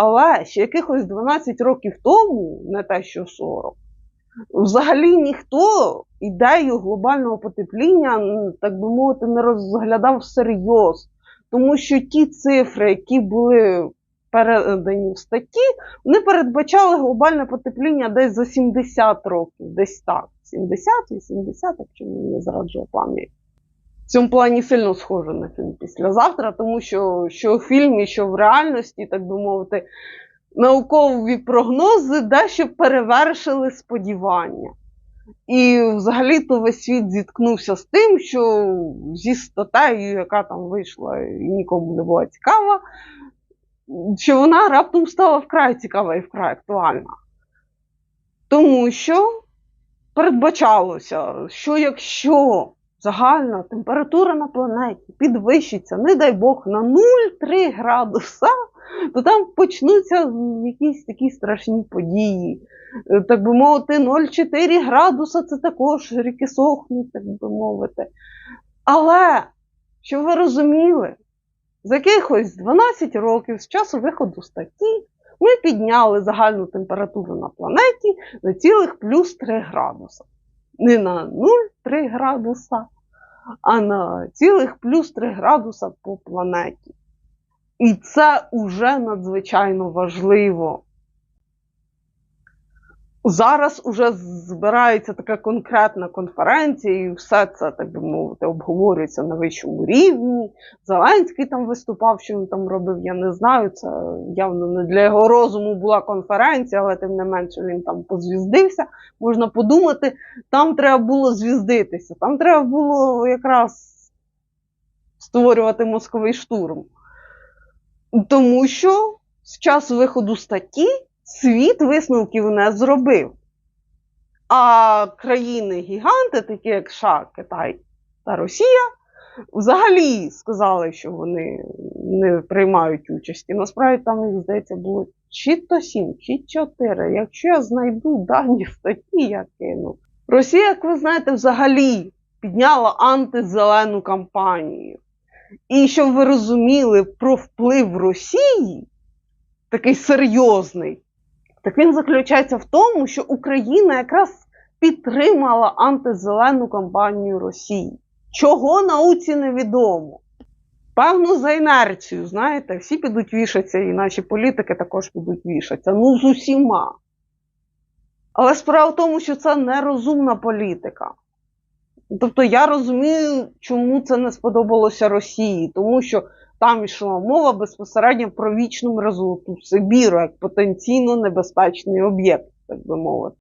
Але ще якихось 12 років тому, не те що 40, взагалі ніхто ідею глобального потепління, так би мовити, не розглядав всерйоз. Тому що ті цифри, які були передані в статті, вони передбачали глобальне потепління десь за 70 років, десь так. 70-80, якщо мені не зраджує пам'ять. В цьому плані сильно схоже на фільм післязавтра, тому що що в фільмі, що в реальності, так би мовити, наукові прогнози дещо перевершили сподівання. І взагалі-то весь світ зіткнувся з тим, що зі статтею, яка там вийшла і нікому не була цікава, що вона раптом стала вкрай цікава і вкрай актуальна. Тому що передбачалося, що якщо загальна температура на планеті підвищиться, не дай Бог, на 0,3 градуса, то там почнуться якісь такі страшні події. Е, Так би мовити, 0,4 градуса це також ріки сохнуть, так би мовити. Але, щоб ви розуміли, за якихось 12 років з часу виходу статті ми підняли загальну температуру на планеті на цілих плюс 3 градуса. Не на 0,3 градуса, а на цілих плюс 3 градуса по планеті. І це уже надзвичайно важливо. Зараз уже збирається така конкретна конференція, і все це, так би мовити, обговорюється на вищому рівні. Зеленський там виступав, що він там робив, я не знаю. Це явно не для його розуму була конференція, але тим не менше він там позвіздився. Можна подумати, там треба було звіздитися, там треба було якраз створювати мозковий штурм. Тому що з часу виходу статті світ висновків не зробив. А країни-гіганти, такі як США, Китай та Росія, взагалі сказали, що вони не приймають участі. Насправді там їх, здається, було чи то сім, чи чотири. Якщо я знайду дані статті, я кину. Росія, як ви знаєте, взагалі підняла антизелену кампанію. І щоб ви розуміли про вплив Росії, такий серйозний, так він заключається в тому, що Україна якраз підтримала антизелену кампанію Росії. Чого науці невідомо. Певно, за інерцію, знаєте, всі підуть вішатися, і наші політики також підуть вішатися. Ну, з усіма. Але справа в тому, що це нерозумна політика. Тобто я розумію, чому це не сподобалося Росії, тому що там йшла мова безпосередньо про вічну мерзоту Сибіру як потенційно небезпечний об'єкт, так би мовити.